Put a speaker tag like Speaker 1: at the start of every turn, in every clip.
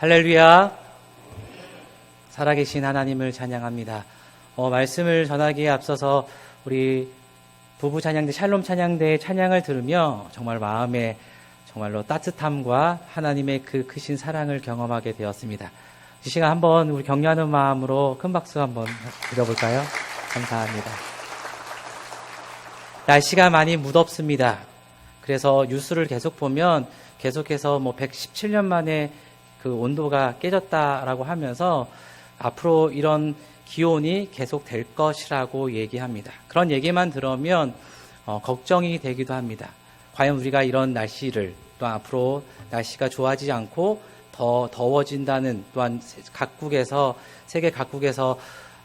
Speaker 1: 할렐루야. 살아계신 하나님을 찬양합니다. 어, 말씀을 전하기에 앞서서 우리 부부 찬양대, 샬롬 찬양대의 찬양을 들으며 정말 마음에 정말로 따뜻함과 하나님의 그 크신 사랑을 경험하게 되었습니다. 이 시간 한번 우리 격려하는 마음으로 큰 박수 한번 드려볼까요? 감사합니다. 날씨가 많이 무덥습니다. 그래서 뉴스를 계속 보면 계속해서 뭐 117년 만에 그 온도가 깨졌다라고 하면서 앞으로 이런 기온이 계속 될 것이라고 얘기합니다. 그런 얘기만 들으면 어, 걱정이 되기도 합니다. 과연 우리가 이런 날씨를 또 앞으로 날씨가 좋아지지 않고 더 더워진다는 또한 각국에서 세계 각국에서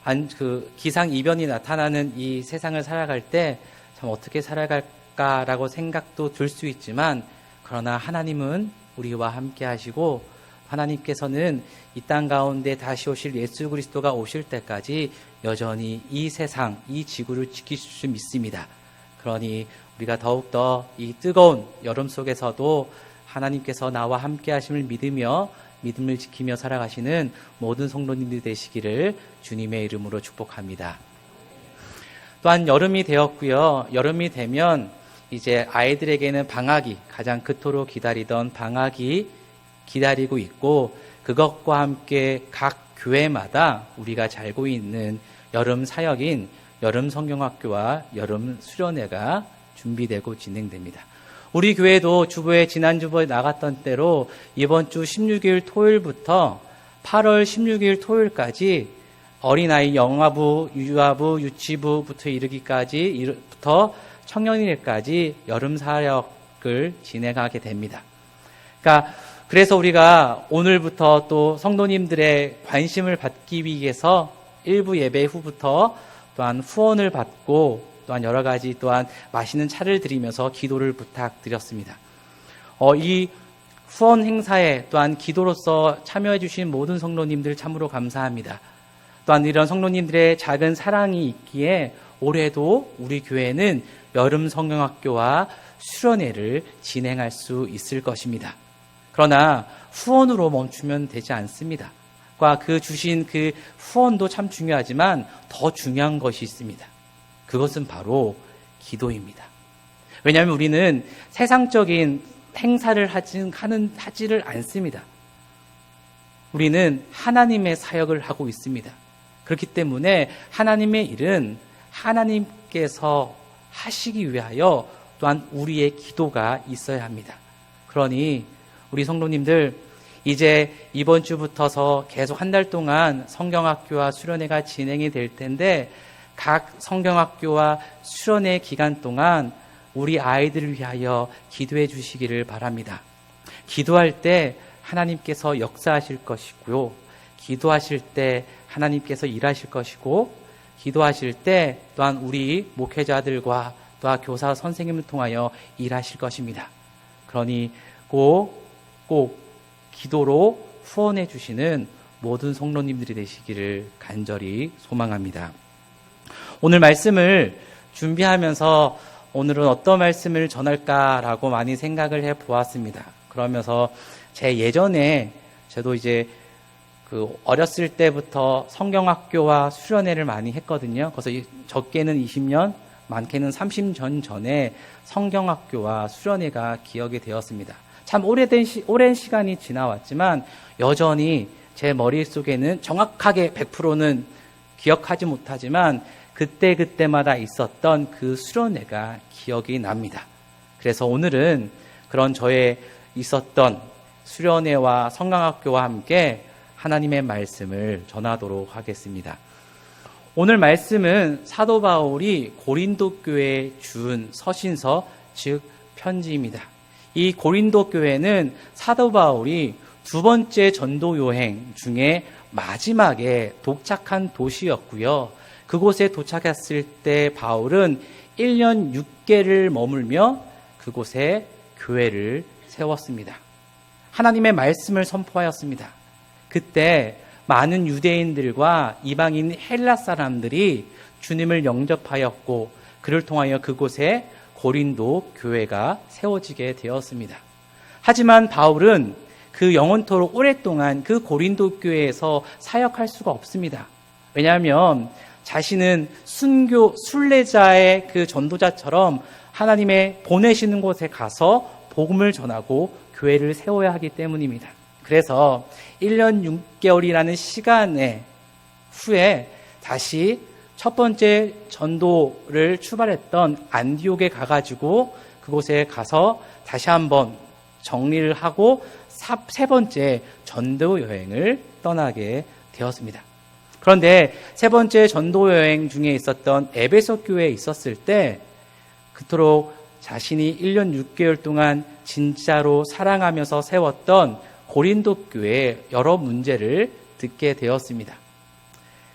Speaker 1: 안, 그 기상 이변이 나타나는 이 세상을 살아갈 때 참 어떻게 살아갈까라고 생각도 들 수 있지만 그러나 하나님은 우리와 함께 하시고 하나님께서는 이 땅 가운데 다시 오실 예수 그리스도가 오실 때까지 여전히 이 세상, 이 지구를 지키실 수 믿습니다. 그러니 우리가 더욱더 이 뜨거운 여름 속에서도 하나님께서 나와 함께 하심을 믿으며 믿음을 지키며 살아가시는 모든 성도님들 되시기를 주님의 이름으로 축복합니다. 또한 여름이 되었고요. 여름이 되면 이제 아이들에게는 방학이 가장 그토록 기다리던 방학이 기다리고 있고 그것과 함께 각 교회마다 우리가 잘 알고 있는 여름 사역인 여름 성경학교와 여름 수련회가 준비되고 진행됩니다. 우리 교회도 주보에 지난 주보에 나갔던 때로 이번 주 16일 토요일부터 8월 16일 토요일까지 어린아이 영아부, 유아부, 유치부부터 이르기까지부터 청년일까지 여름 사역을 진행하게 됩니다. 그러니까 그래서 우리가 오늘부터 또 성도님들의 관심을 받기 위해서 일부 예배 후부터 또한 후원을 받고 또한 여러 가지 또한 맛있는 차를 드리면서 기도를 부탁드렸습니다. 어, 이 후원 행사에 또한 기도로서 참여해 주신 모든 성도님들 참으로 감사합니다. 또한 이런 성도님들의 작은 사랑이 있기에 올해도 우리 교회는 여름 성경학교와 수련회를 진행할 수 있을 것입니다. 그러나 후원으로 멈추면 되지 않습니다. 그 주신 그 후원도 참 중요하지만 더 중요한 것이 있습니다. 그것은 바로 기도입니다. 왜냐하면 우리는 세상적인 행사를 하진, 하는, 하지를 않습니다. 우리는 하나님의 사역을 하고 있습니다. 그렇기 때문에 하나님의 일은 하나님께서 하시기 위하여 또한 우리의 기도가 있어야 합니다. 그러니 우리 성도님들 이제 이번 주부터서 계속 한 달 동안 성경학교와 수련회가 진행이 될 텐데 각 성경학교와 수련회 기간 동안 우리 아이들을 위하여 기도해 주시기를 바랍니다. 기도할 때 하나님께서 역사하실 것이고요. 기도하실 때 하나님께서 일하실 것이고, 기도하실 때 또한 우리 목회자들과 또한 교사 선생님을 통하여 일하실 것입니다. 그러니 꼭, 꼭 기도로 후원해 주시는 모든 성도님들이 되시기를 간절히 소망합니다. 오늘 말씀을 준비하면서 오늘은 어떤 말씀을 전할까라고 많이 생각을 해 보았습니다. 그러면서 제 예전에 저도 이제 그 어렸을 때부터 성경학교와 수련회를 많이 했거든요. 그래서 적게는 20년, 많게는 30년 전에 성경학교와 수련회가 기억이 되었습니다. 참 오래된 시, 오랜 시간이 지나왔지만 여전히 제 머릿속에는 정확하게 100%는 기억하지 못하지만 그때그때마다 있었던 그 수련회가 기억이 납니다. 그래서 오늘은 그런 저의 있었던 수련회와 성강학교와 함께 하나님의 말씀을 전하도록 하겠습니다. 오늘 말씀은 사도 바울이 고린도 교회에 준 서신서 즉 편지입니다. 이 고린도 교회는 사도 바울이 두 번째 전도 여행 중에 마지막에 도착한 도시였고요. 그곳에 도착했을 때 바울은 1년 6개를 머물며 그곳에 교회를 세웠습니다. 하나님의 말씀을 선포하였습니다. 그때 많은 유대인들과 이방인 헬라 사람들이 주님을 영접하였고 그를 통하여 그곳에 고린도 교회가 세워지게 되었습니다. 하지만 바울은 그 영원토록 오랫동안 그 고린도 교회에서 사역할 수가 없습니다. 왜냐하면 자신은 순교 순례자의 그 전도자처럼 하나님의 보내시는 곳에 가서 복음을 전하고 교회를 세워야 하기 때문입니다. 그래서 1년 6개월이라는 시간에 후에 다시 첫 번째 전도를 출발했던 안디옥에 가가지고 그곳에 가서 다시 한번 정리를 하고 세 번째 전도 여행을 떠나게 되었습니다. 그런데 세 번째 전도 여행 중에 있었던 에베소 교회에 있었을 때 그토록 자신이 1년 6개월 동안 진짜로 사랑하면서 세웠던 고린도 교회의 여러 문제를 듣게 되었습니다.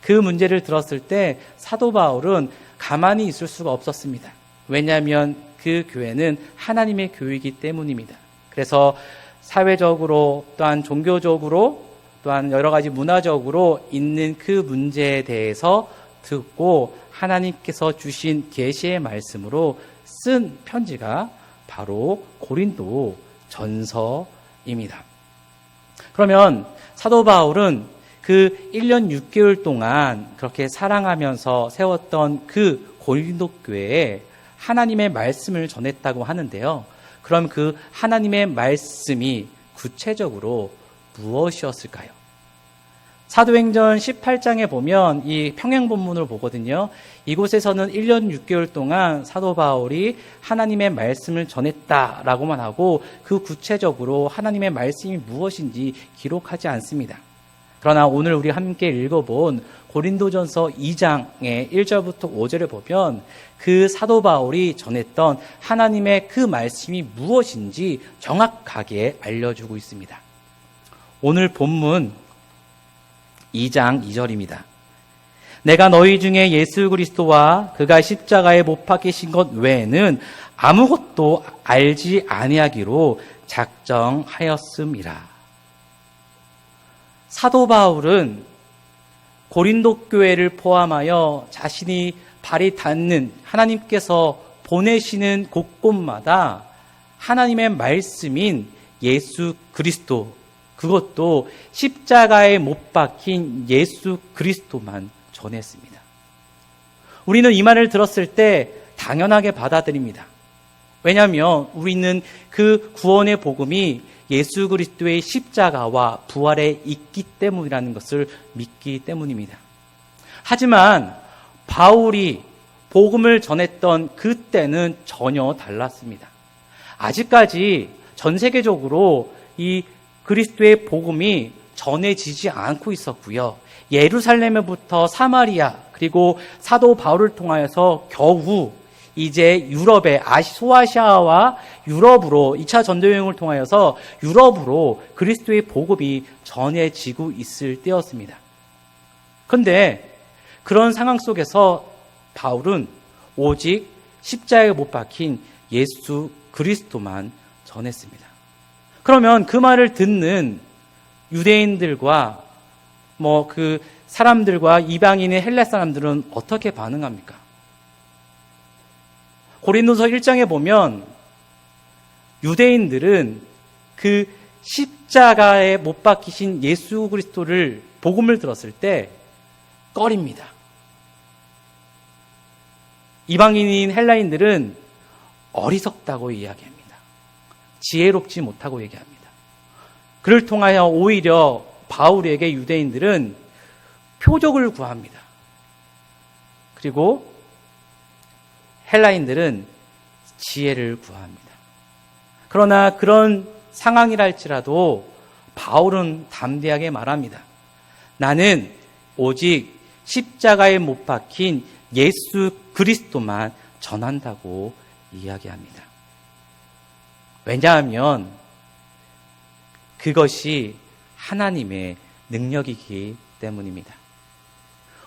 Speaker 1: 그 문제를 들었을 때 사도 바울은 가만히 있을 수가 없었습니다. 왜냐하면 그 교회는 하나님의 교회이기 때문입니다. 그래서 사회적으로 또한 종교적으로 또한 여러 가지 문화적으로 있는 그 문제에 대해서 듣고 하나님께서 주신 계시의 말씀으로 쓴 편지가 바로 고린도 전서입니다. 그러면 사도 바울은 그 1년 6개월 동안 그렇게 사랑하면서 세웠던 그 고린도 교회에 하나님의 말씀을 전했다고 하는데요. 그럼 그 하나님의 말씀이 구체적으로 무엇이었을까요? 사도행전 18장에 보면 이 평행 본문을 보거든요. 이곳에서는 1년 6개월 동안 사도 바울이 하나님의 말씀을 전했다라고만 하고 그 구체적으로 하나님의 말씀이 무엇인지 기록하지 않습니다. 그러나 오늘 우리 함께 읽어본 고린도전서 2장의 1절부터 5절을 보면 그 사도 바울이 전했던 하나님의 그 말씀이 무엇인지 정확하게 알려주고 있습니다. 오늘 본문 2장 2절입니다. 내가 너희 중에 예수 그리스도와 그가 십자가에 못 박히신 것 외에는 아무것도 알지 아니하기로 작정하였음이라. 사도 바울은 고린도 교회를 포함하여 자신이 발이 닿는 하나님께서 보내시는 곳곳마다 하나님의 말씀인 예수 그리스도 그것도 십자가에 못 박힌 예수 그리스도만 전했습니다. 우리는 이 말을 들었을 때 당연하게 받아들입니다. 왜냐하면 우리는 그 구원의 복음이 예수 그리스도의 십자가와 부활에 있기 때문이라는 것을 믿기 때문입니다. 하지만 바울이 복음을 전했던 그때는 전혀 달랐습니다. 아직까지 전 세계적으로 이 그리스도의 복음이 전해지지 않고 있었고요. 예루살렘에부터 사마리아 그리고 사도 바울을 통하여서 겨우 이제 유럽의 아시, 소아시아와 유럽으로 2차 전도 여행을 통하여서 유럽으로 그리스도의 복음이 전해지고 있을 때였습니다. 그런데 그런 상황 속에서 바울은 오직 십자가에 못 박힌 예수 그리스도만 전했습니다. 그러면 그 말을 듣는 유대인들과 뭐 그 사람들과 이방인의 헬레 사람들은 어떻게 반응합니까? 고린도서 1장에 보면 유대인들은 그 십자가에 못 박히신 예수 그리스도를 복음을 들었을 때 꺼립니다. 이방인인 헬라인들은 어리석다고 이야기합니다. 지혜롭지 못하고 얘기합니다. 그를 통하여 오히려 바울에게 유대인들은 표적을 구합니다. 그리고 헬라인들은 지혜를 구합니다. 그러나 그런 상황이랄지라도 바울은 담대하게 말합니다. 나는 오직 십자가에 못 박힌 예수 그리스도만 전한다고 이야기합니다. 왜냐하면 그것이 하나님의 능력이기 때문입니다.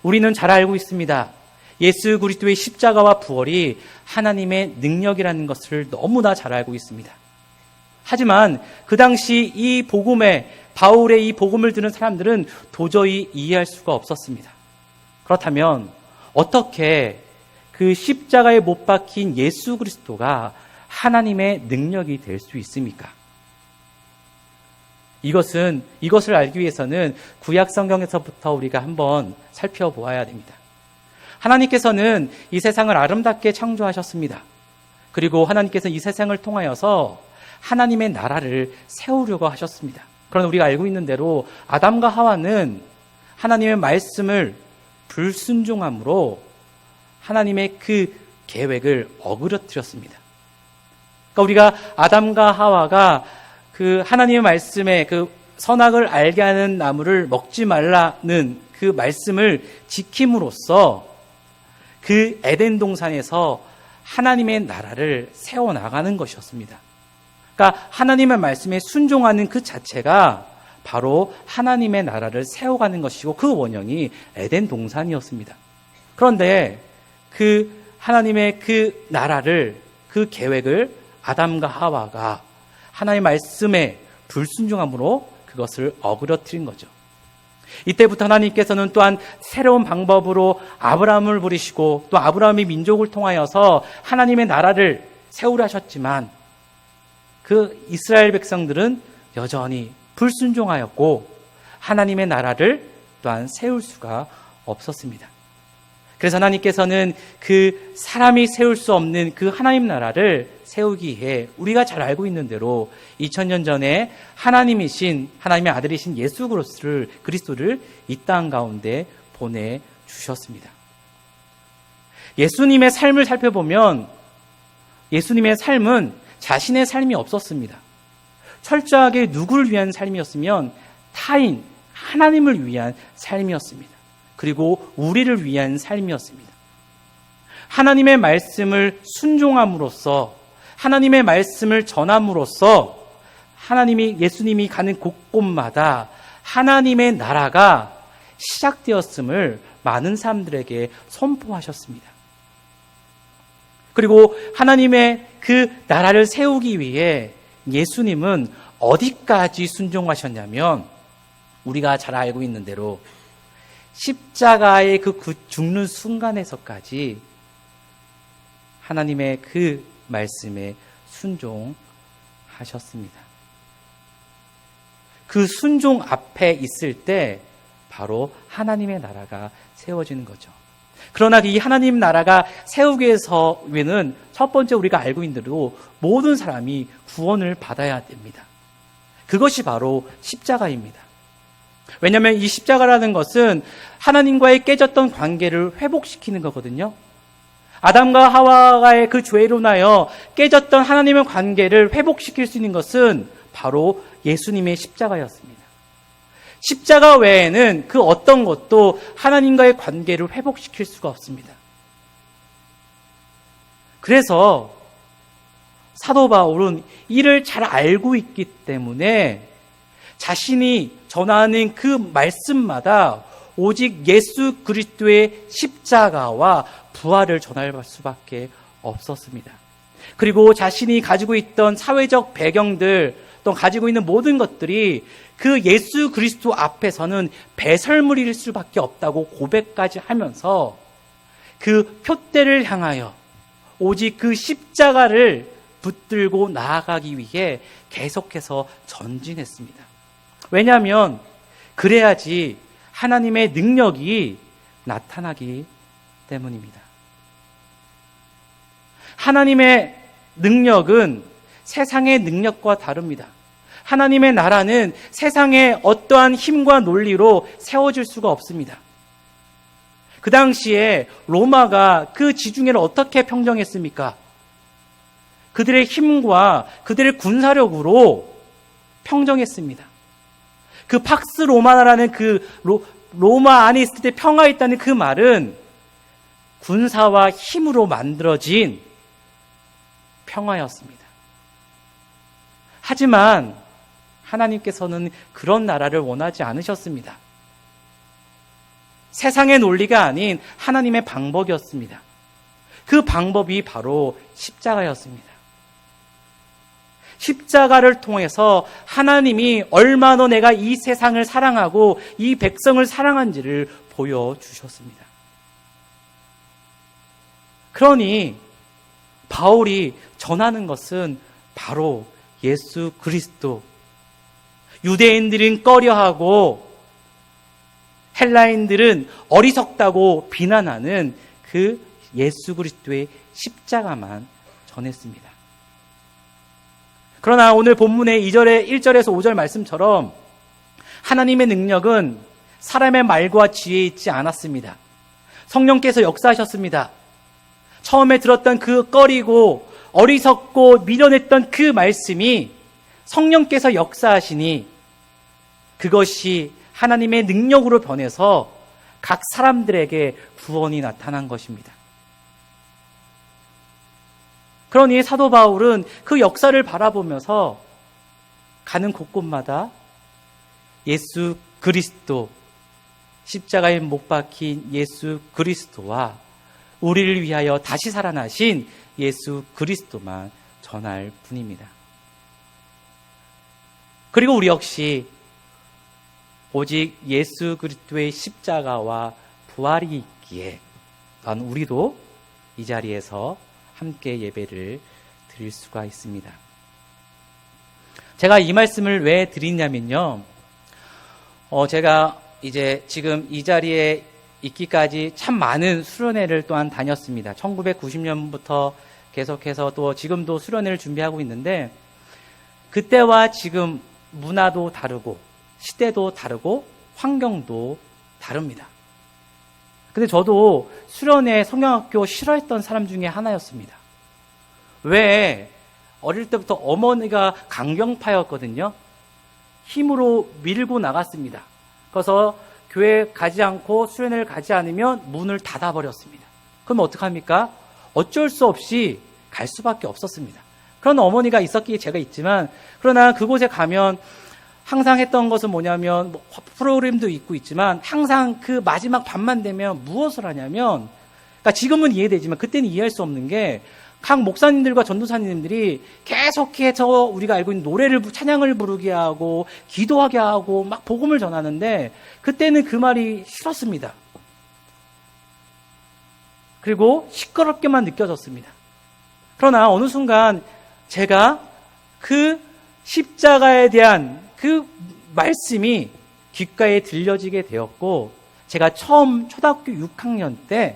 Speaker 1: 우리는 잘 알고 있습니다. 예수 그리스도의 십자가와 부활이 하나님의 능력이라는 것을 너무나 잘 알고 있습니다. 하지만 그 당시 이 복음에 바울의 이 복음을 듣는 사람들은 도저히 이해할 수가 없었습니다. 그렇다면 어떻게 그 십자가에 못 박힌 예수 그리스도가 하나님의 능력이 될 수 있습니까? 이것은 이것을 알기 위해서는 구약 성경에서부터 우리가 한번 살펴보아야 됩니다. 하나님께서는 이 세상을 아름답게 창조하셨습니다. 그리고 하나님께서 이 세상을 통하여서 하나님의 나라를 세우려고 하셨습니다. 그러나 우리가 알고 있는 대로 아담과 하와는 하나님의 말씀을 불순종함으로 하나님의 그 계획을 어그러뜨렸습니다. 그러니까 우리가 아담과 하와가 그 하나님의 말씀에 그 선악을 알게 하는 나무를 먹지 말라는 그 말씀을 지킴으로써 그 에덴 동산에서 하나님의 나라를 세워 나가는 것이었습니다. 그러니까 하나님의 말씀에 순종하는 그 자체가 바로 하나님의 나라를 세워가는 것이고 그 원형이 에덴 동산이었습니다. 그런데 그 하나님의 그 나라를 그 계획을 아담과 하와가 하나님의 말씀에 불순종함으로 그것을 어그러뜨린 거죠. 이때부터 하나님께서는 또한 새로운 방법으로 아브라함을 부리시고 또 아브라함의 민족을 통하여서 하나님의 나라를 세우려 하셨지만 그 이스라엘 백성들은 여전히 불순종하였고 하나님의 나라를 또한 세울 수가 없었습니다. 그래서 하나님께서는 그 사람이 세울 수 없는 그 하나님 나라를 세우기 위해 우리가 잘 알고 있는 대로 2000년 전에 하나님이신 하나님의 아들이신 예수 그리스도를 그리스도를 이 땅 가운데 보내 주셨습니다. 예수님의 삶을 살펴보면 예수님의 삶은 자신의 삶이 없었습니다. 철저하게 누구를 위한 삶이었으면 타인, 하나님을 위한 삶이었습니다. 그리고 우리를 위한 삶이었습니다. 하나님의 말씀을 순종함으로써 하나님의 말씀을 전함으로써 하나님이 예수님이 가는 곳곳마다 하나님의 나라가 시작되었음을 많은 사람들에게 선포하셨습니다. 그리고 하나님의 그 나라를 세우기 위해 예수님은 어디까지 순종하셨냐면 우리가 잘 알고 있는 대로 십자가의 그 죽는 순간에서까지 하나님의 그 말씀에 순종하셨습니다. 그 순종 앞에 있을 때 바로 하나님의 나라가 세워지는 거죠. 그러나 이 하나님 나라가 세우기 위해서는 첫 번째 우리가 알고 있는 대로 모든 사람이 구원을 받아야 됩니다. 그것이 바로 십자가입니다. 왜냐하면 이 십자가라는 것은 하나님과의 깨졌던 관계를 회복시키는 거거든요. 아담과 하와의 그 죄로 나여 깨졌던 하나님의 관계를 회복시킬 수 있는 것은 바로 예수님의 십자가였습니다. 십자가 외에는 그 어떤 것도 하나님과의 관계를 회복시킬 수가 없습니다. 그래서 사도 바울은 이를 잘 알고 있기 때문에 자신이 전하는 그 말씀마다 오직 예수 그리스도의 십자가와 부활을 전할 수밖에 없었습니다. 그리고 자신이 가지고 있던 사회적 배경들 또 가지고 있는 모든 것들이 그 예수 그리스도 앞에서는 배설물일 수밖에 없다고 고백까지 하면서 그 표대를 향하여 오직 그 십자가를 붙들고 나아가기 위해 계속해서 전진했습니다. 왜냐하면 그래야지 하나님의 능력이 나타나기 때문입니다. 하나님의 능력은 세상의 능력과 다릅니다. 하나님의 나라는 세상의 어떠한 힘과 논리로 세워질 수가 없습니다. 그 당시에 로마가 그 지중해를 어떻게 평정했습니까? 그들의 힘과 그들의 군사력으로 평정했습니다. 그 팍스 로마나라는 그 로, 로마 안에 있을 때 평화했다는 그 말은 군사와 힘으로 만들어진 평화였습니다. 하지만 하나님께서는 그런 나라를 원하지 않으셨습니다. 세상의 논리가 아닌 하나님의 방법이었습니다. 그 방법이 바로 십자가였습니다. 십자가를 통해서 하나님이 얼마나 내가 이 세상을 사랑하고 이 백성을 사랑한지를 보여주셨습니다. 그러니 바울이 전하는 것은 바로 예수 그리스도. 유대인들은 꺼려하고 헬라인들은 어리석다고 비난하는 그 예수 그리스도의 십자가만 전했습니다. 그러나 오늘 본문의 2절에 1절에서 5절 말씀처럼 하나님의 능력은 사람의 말과 지혜에 있지 않았습니다. 성령께서 역사하셨습니다. 처음에 들었던 그 꺼리고 어리석고 미련했던 그 말씀이 성령께서 역사하시니 그것이 하나님의 능력으로 변해서 각 사람들에게 구원이 나타난 것입니다. 그러니 사도 바울은 그 역사를 바라보면서 가는 곳곳마다 예수 그리스도, 십자가에 못 박힌 예수 그리스도와 우리를 위하여 다시 살아나신 예수 그리스도만 전할 뿐입니다. 그리고 우리 역시 오직 예수 그리스도의 십자가와 부활이 있기에 또한 우리도 이 자리에서 함께 예배를 드릴 수가 있습니다. 제가 이 말씀을 왜 드리냐면요. 어, 제가 이제 지금 이 자리에 있기까지 참 많은 수련회를 또한 다녔습니다. 1990년부터 계속해서 또 지금도 수련회를 준비하고 있는데 그때와 지금 문화도 다르고 시대도 다르고 환경도 다릅니다. 근데 저도 수련회 성경학교 싫어했던 사람 중에 하나였습니다. 왜? 어릴 때부터 어머니가 강경파였거든요. 힘으로 밀고 나갔습니다. 그래서 교회 가지 않고 수련회를 가지 않으면 문을 닫아버렸습니다. 그럼 어떡합니까? 어쩔 수 없이 갈 수밖에 없었습니다. 그런 어머니가 있었기에 제가 있지만, 그러나 그곳에 가면 항상 했던 것은 뭐냐면, 뭐 프로그램도 있고 있지만, 항상 그 마지막 밤만 되면 무엇을 하냐면, 그러니까 지금은 이해되지만, 그때는 이해할 수 없는 게, 각 목사님들과 전도사님들이 계속해서 우리가 알고 있는 노래를 부- 찬양을 부르게 하고 기도하게 하고 막 복음을 전하는데 그때는 그 말이 싫었습니다. 그리고 시끄럽게만 느껴졌습니다. 그러나 어느 순간 제가 그 십자가에 대한 그 말씀이 귓가에 들려지게 되었고 제가 처음 초등학교 6학년 때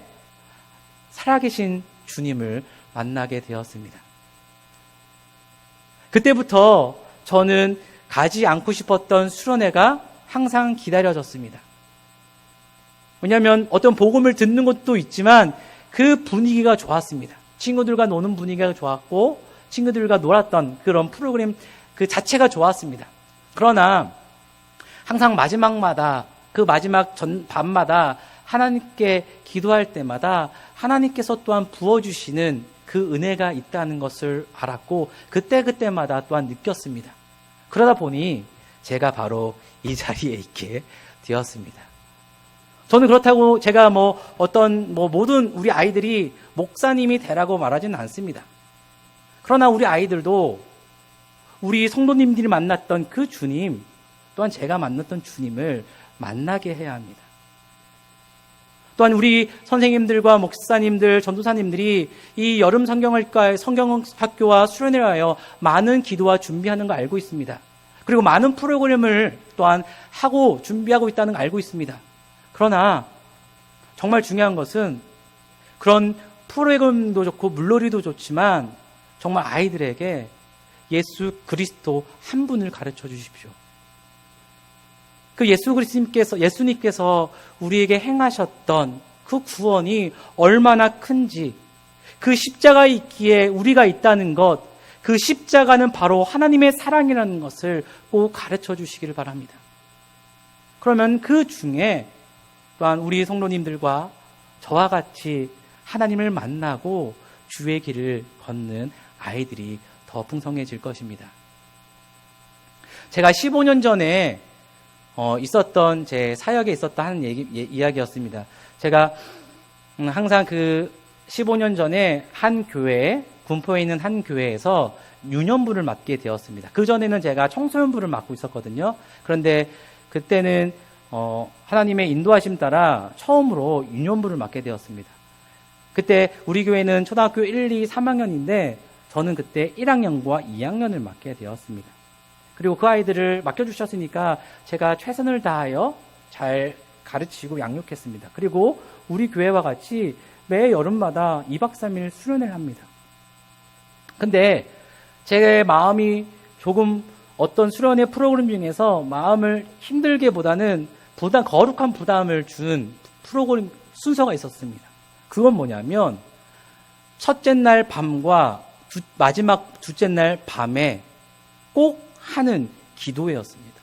Speaker 1: 살아계신 주님을 만나게 되었습니다. 그때부터 저는 가지 않고 싶었던 수련회가 항상 기다려졌습니다. 왜냐하면 어떤 복음을 듣는 것도 있지만 그 분위기가 좋았습니다. 친구들과 노는 분위기가 좋았고 친구들과 놀았던 그런 프로그램 그 자체가 좋았습니다. 그러나 항상 마지막마다 그 마지막 전 밤마다 하나님께 기도할 때마다 하나님께서 또한 부어주시는 그 은혜가 있다는 것을 알았고 그때그때마다 또한 느꼈습니다. 그러다 보니 제가 바로 이 자리에 있게 되었습니다. 저는 그렇다고 제가 뭐 어떤 뭐 모든 우리 아이들이 목사님이 되라고 말하지는 않습니다. 그러나 우리 아이들도 우리 성도님들이 만났던 그 주님 또한 제가 만났던 주님을 만나게 해야 합니다. 또한 우리 선생님들과 목사님들, 전도사님들이 이 여름 성경학과 성경학교와 수련회를 하여 많은 기도와 준비하는 거 알고 있습니다. 그리고 많은 프로그램을 또한 하고 준비하고 있다는 거 알고 있습니다. 그러나 정말 중요한 것은 그런 프로그램도 좋고 물놀이도 좋지만 정말 아이들에게 예수 그리스도 한 분을 가르쳐 주십시오. 그 예수 그리스님께서 예수님께서 우리에게 행하셨던 그 구원이 얼마나 큰지 그 십자가에 있기에 우리가 있다는 것, 그 십자가는 바로 하나님의 사랑이라는 것을 꼭 가르쳐 주시기를 바랍니다. 그러면 그 중에 또한 우리 성도님들과 저와 같이 하나님을 만나고 주의 길을 걷는 아이들이 더 풍성해질 것입니다. 제가 15년 전에 어, 있었던 제 사역에 있었던 한 얘기, 예, 이야기였습니다. 제가 음, 항상 그 15년 전에 한 교회, 군포에 있는 한 교회에서 유년부를 맡게 되었습니다. 그 전에는 제가 청소년부를 맡고 있었거든요. 그런데 그때는 어, 하나님의 인도하심 따라 처음으로 유년부를 맡게 되었습니다. 그때 우리 교회는 초등학교 1, 2, 3학년인데 저는 그때 1학년과 2학년을 맡게 되었습니다. 그리고 그 아이들을 맡겨주셨으니까 제가 최선을 다하여 잘 가르치고 양육했습니다. 그리고 우리 교회와 같이 매 여름마다 2박 3일 수련회를 합니다. 근데 제 마음이 조금 어떤 수련회 프로그램 중에서 마음을 힘들게 보다는 부담, 거룩한 부담을 준 프로그램 순서가 있었습니다. 그건 뭐냐면 첫째 날 밤과 두- 마지막 둘째 날 밤에 꼭 하는 기도회였습니다.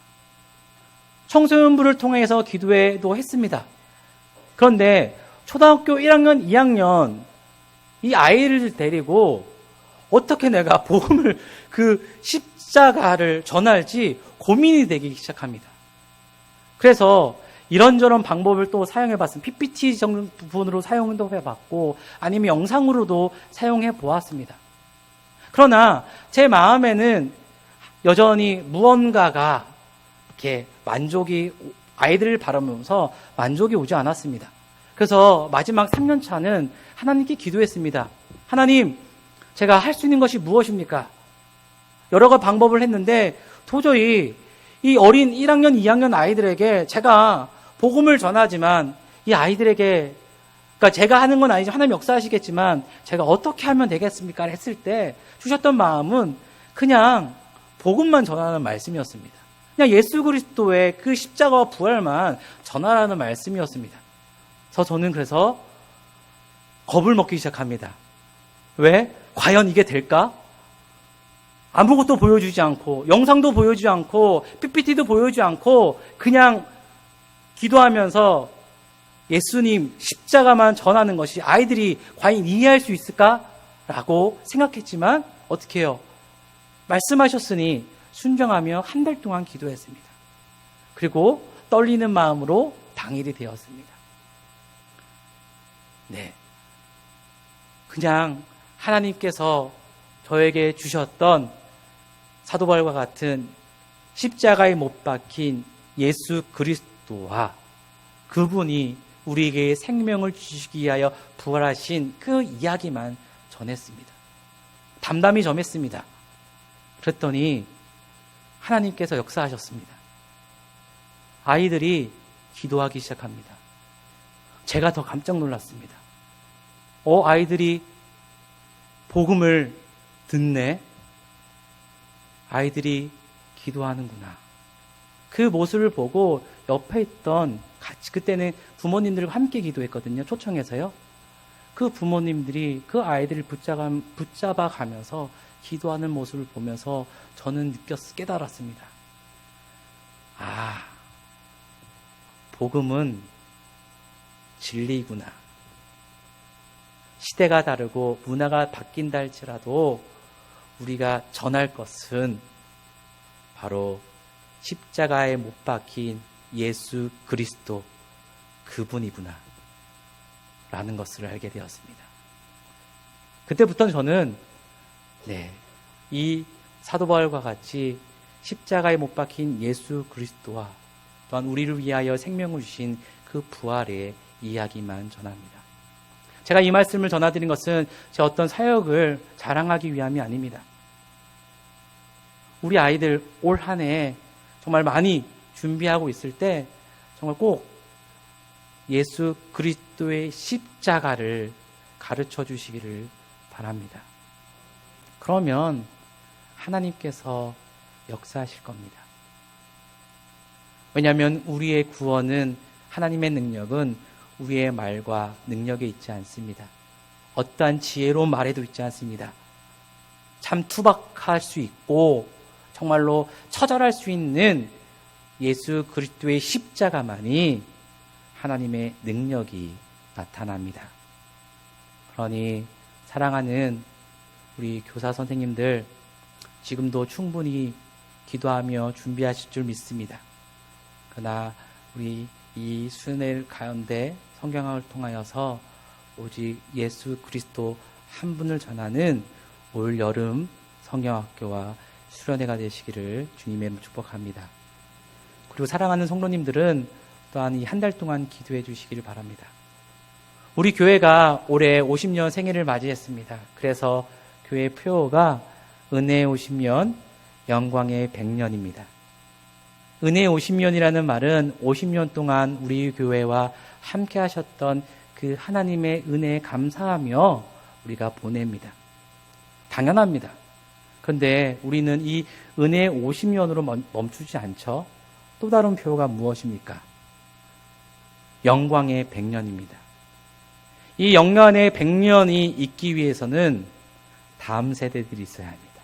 Speaker 1: 청소년부를 통해서 기도회도 했습니다. 그런데 초등학교 1학년, 2학년 이 아이를 데리고 어떻게 내가 복음을 그 십자가를 전할지 고민이 되기 시작합니다. 그래서 이런저런 방법을 또 사용해 봤습니다. PPT 정- 부분으로 사용도 해 봤고 아니면 영상으로도 사용해 보았습니다. 그러나 제 마음에는 여전히 무언가가 이렇게 만족이 아이들을 바라보면서 만족이 오지 않았습니다. 그래서 마지막 3년 차는 하나님께 기도했습니다. 하나님, 제가 할 수 있는 것이 무엇입니까? 여러 가지 방법을 했는데 도저히 이 어린 1학년, 2학년 아이들에게 제가 복음을 전하지만 이 아이들에게 그러니까 제가 하는 건 아니죠. 하나님 역사하시겠지만 제가 어떻게 하면 되겠습니까? 했을 때 주셨던 마음은 그냥 복음만 전하는 말씀이었습니다. 그냥 예수 그리스도의 그 십자가와 부활만 전하라는 말씀이었습니다. 그래서 저는 그래서 겁을 먹기 시작합니다. 왜? 과연 이게 될까? 아무것도 보여주지 않고, 영상도 보여주지 않고, PPT도 보여주지 않고, 그냥 기도하면서 예수님 십자가만 전하는 것이 아이들이 과연 이해할 수 있을까? 라고 생각했지만, 어떻게 해요? 말씀하셨으니 순정하며 한 달 동안 기도했습니다. 그리고 떨리는 마음으로 당일이 되었습니다. 네. 그냥 하나님께서 저에게 주셨던 사도발과 같은 십자가에 못 박힌 예수 그리스도와 그분이 우리에게 생명을 주시기 위하여 부활하신 그 이야기만 전했습니다. 담담히 점했습니다. 그랬더니 하나님께서 역사하셨습니다. 아이들이 기도하기 시작합니다. 제가 더 깜짝 놀랐습니다. 어, 아이들이 복음을 듣네. 아이들이 기도하는구나. 그 모습을 보고 옆에 있던 같이 그때는 부모님들과 함께 기도했거든요. 초청해서요. 그 부모님들이 그 아이들을 붙잡아, 붙잡아 가면서 기도하는 모습을 보면서 저는 느꼈, 깨달았습니다. 아, 복음은 진리구나. 시대가 다르고 문화가 바뀐다 할지라도 우리가 전할 것은 바로 십자가에 못 박힌 예수 그리스도 그분이구나. 라는 것을 알게 되었습니다. 그때부터 저는 네, 이 사도 바울과 같이 십자가에 못 박힌 예수 그리스도와 또한 우리를 위하여 생명을 주신 그 부활의 이야기만 전합니다. 제가 이 말씀을 전해드린 것은 제 어떤 사역을 자랑하기 위함이 아닙니다. 우리 아이들 올 한 해 정말 많이 준비하고 있을 때 정말 꼭 예수 그리스도의 십자가를 가르쳐 주시기를 바랍니다. 그러면 하나님께서 역사하실 겁니다. 왜냐하면 우리의 구원은 하나님의 능력은 우리의 말과 능력에 있지 않습니다. 어떠한 지혜로 말해도 있지 않습니다. 참 투박할 수 있고 정말로 처절할 수 있는 예수 그리스도의 십자가만이 하나님의 능력이 나타납니다. 그러니 사랑하는 우리 교사 선생님들 지금도 충분히 기도하며 준비하실 줄 믿습니다. 그러나 우리 이 수련회 가운데 성경학을 통하여서 오직 예수 그리스도 한 분을 전하는 올 여름 성경학교와 수련회가 되시기를 주님의 축복합니다. 그리고 사랑하는 성도님들은 또한 이 한 달 동안 기도해 주시기를 바랍니다. 우리 교회가 올해 50년 생일을 맞이했습니다. 그래서 교회 표어가 은혜 50년, 영광의 100년입니다. 은혜 50년이라는 말은 50년 동안 우리 교회와 함께 하셨던 그 하나님의 은혜에 감사하며 우리가 보냅니다. 당연합니다. 그런데 우리는 이 은혜 50년으로 멈추지 않죠. 또 다른 표가 무엇입니까? 영광의 100년입니다. 이 영광의 100년이 있기 위해서는 다음 세대들이 있어야 합니다.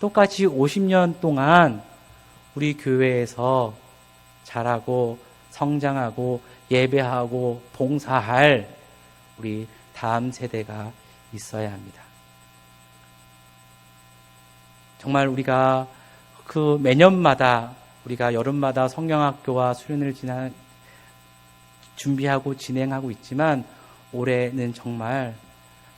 Speaker 1: 똑같이 50년 동안 우리 교회에서 자라고 성장하고 예배하고 봉사할 우리 다음 세대가 있어야 합니다. 정말 우리가 그 매년마다 우리가 여름마다 성경학교와 수련을 지나 준비하고 진행하고 있지만 올해는 정말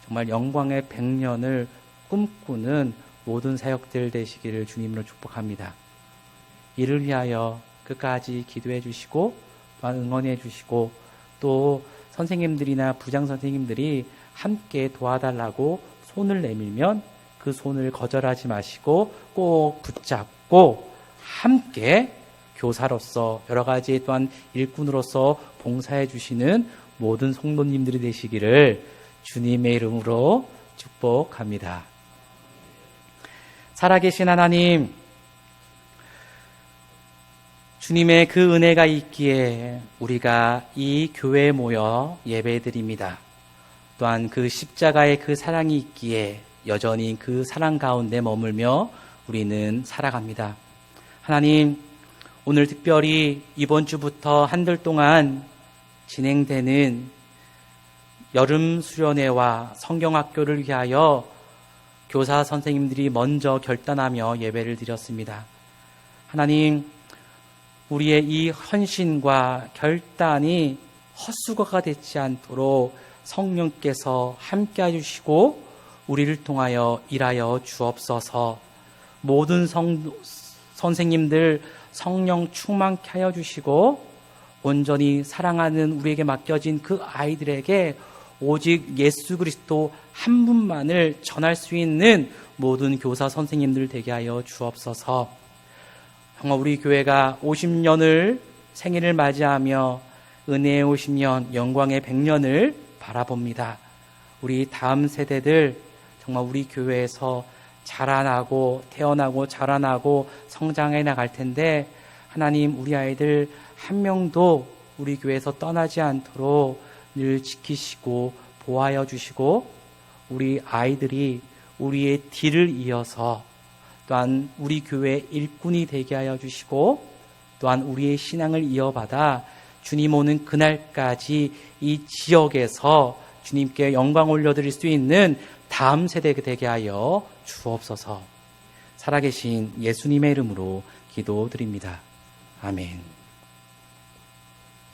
Speaker 1: 정말 영광의 백년을 꿈꾸는 모든 사역들 되시기를 주님으로 축복합니다. 이를 위하여 끝까지 기도해 주시고 또한 응원해 주시고 또 선생님들이나 부장 선생님들이 함께 도와달라고 손을 내밀면 그 손을 거절하지 마시고 꼭 붙잡고 함께 교사로서 여러 가지 또한 일꾼으로서 봉사해 주시는 모든 성도님들이 되시기를 주님의 이름으로 축복합니다. 살아계신 하나님, 주님의 그 은혜가 있기에 우리가 이 교회에 모여 예배드립니다. 또한 그 십자가의 그 사랑이 있기에 여전히 그 사랑 가운데 머물며 우리는 살아갑니다. 하나님, 오늘 특별히 이번 주부터 한 달 동안 진행되는 여름 수련회와 성경학교를 위하여 교사 선생님들이 먼저 결단하며 예배를 드렸습니다. 하나님, 우리의 이 헌신과 결단이 헛수고가 되지 않도록 성령께서 함께 해주시고 우리를 통하여 일하여 주옵소서 모든 성, 선생님들 성령 충만케 하여 주시고 온전히 사랑하는 우리에게 맡겨진 그 아이들에게 오직 예수 그리스도 한 분만을 전할 수 있는 모든 교사 선생님들 되게 하여 주옵소서. 정말 우리 교회가 50년을 생일을 맞이하며 은혜의 50년, 영광의 100년을 바라봅니다. 우리 다음 세대들 정말 우리 교회에서 자라나고 태어나고 자라나고 성장해 나갈 텐데 하나님 우리 아이들 한 명도 우리 교회에서 떠나지 않도록 늘 지키시고 보호하여 주시고 우리 아이들이 우리의 뒤를 이어서 또한 우리 교회 일꾼이 되게 하여 주시고 또한 우리의 신앙을 이어받아 주님 오는 그날까지 이 지역에서 주님께 영광 올려드릴 수 있는 다음 세대가 되게 하여 주옵소서. 살아계신 예수님의 이름으로 기도드립니다. 아멘.